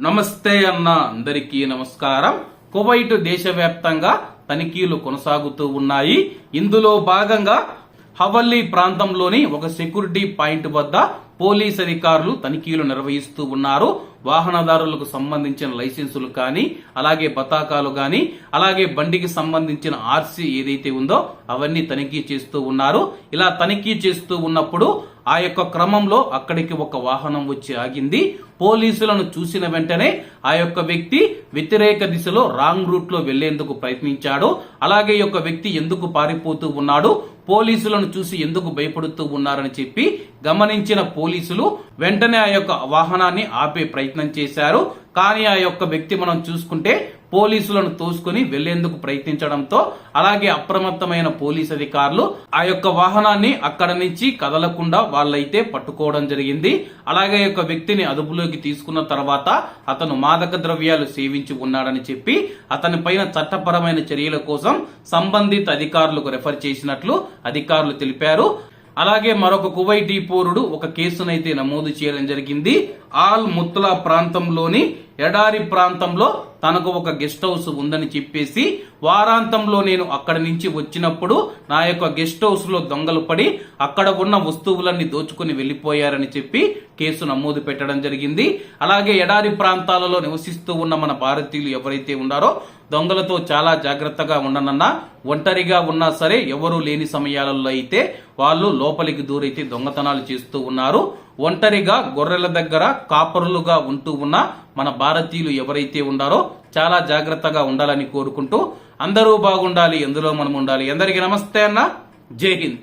నమస్తే అన్న అందరికీ నమస్కారం. కువైట్ దేశవ్యాప్తంగా తనిఖీలు కొనసాగుతూ ఉన్నాయి. ఇందులో భాగంగా హవల్లీ ప్రాంతంలోని ఒక సెక్యూరిటీ పాయింట్ వద్ద పోలీస్ అధికారులు తనిఖీలు నిర్వహిస్తూ ఉన్నారు. వాహనదారులకు సంబంధించిన లైసెన్సులు కానీ అలాగే పతాకాలు కానీ అలాగే బండికి సంబంధించిన ఆర్సీ ఏదైతే ఉందో అవన్నీ తనిఖీ చేస్తూ ఉన్నారు. ఇలా తనిఖీ చేస్తూ ఉన్నప్పుడు ఆ యొక్క క్రమంలో అక్కడికి ఒక వాహనం వచ్చి ఆగింది. పోలీసులను చూసిన వెంటనే ఆ యొక్క వ్యక్తి వ్యతిరేక దిశలో రాంగ్ రూట్లో వెళ్ళేందుకు ప్రయత్నించాడు. అలాగే యొక్క వ్యక్తి ఎందుకు పారిపోతూ ఉన్నాడు? పోలీసులను చూసి ఎందుకు భయపడుతూ ఉన్నారని చెప్పి గమనించిన పోలీసులు వెంటనే ఆ యొక్క వాహనాన్ని ఆపే ప్రయత్నం చేశారు. కానీ ఆ యొక్క వ్యక్తి మనం చూసుకుంటే పోలీసులను తోసుకుని వెళ్ళేందుకు ప్రయత్నించడంతో అలాగే అప్రమత్తమైన పోలీస్ అధికారులు ఆ యొక్క వాహనాన్ని అక్కడ నుంచి కదలకుండా వాళ్ళైతే పట్టుకోవడం జరిగింది. అలాగే యొక్క వ్యక్తిని అదుపులోకి తీసుకున్న తర్వాత అతను మాదక ద్రవ్యాలు సేవించి ఉన్నాడని చెప్పి అతని పైన చట్టపరమైన చర్యల కోసం సంబంధిత అధికారులకు రెఫర్ చేసినట్లు అధికారులు తెలిపారు. అలాగే మరొక కువైటీ పౌరుడు ఒక కేసునైతే నమోదు చేయడం జరిగింది. ఆల్ ముత్లా ప్రాంతంలోని ఎడారి ప్రాంతంలో తనకు ఒక గెస్ట్ హౌస్ ఉందని చెప్పేసి వారాంతంలో నేను అక్కడి నుంచి వచ్చినప్పుడు నా యొక్క గెస్ట్ హౌస్లో దొంగలు పడి అక్కడ ఉన్న వస్తువులన్నీ దోచుకుని వెళ్ళిపోయారని చెప్పి కేసు నమోదు పెట్టడం జరిగింది. అలాగే ఎడారి ప్రాంతాలలో నివసిస్తూ ఉన్న మన భారతీయులు ఎవరైతే ఉన్నారో దొంగలతో చాలా జాగ్రత్తగా ఉండనన్నా ఒంటరిగా ఉన్నా సరే ఎవరూ లేని సమయాలలో అయితే వాళ్ళు లోపలికి దూరైతే దొంగతనాలు చేస్తూ ఉన్నారు. ఒంటరిగా గొర్రెల దగ్గర కాపరులుగా ఉంటూ ఉన్న మన భారతీయులు ఎవరైతే ఉన్నారో చాలా జాగ్రత్తగా ఉండాలని కోరుకుంటూ అందరూ బాగుండాలి ఎందులో మనం ఉండాలి? అందరికీ నమస్తే అన్న. జై హింద్.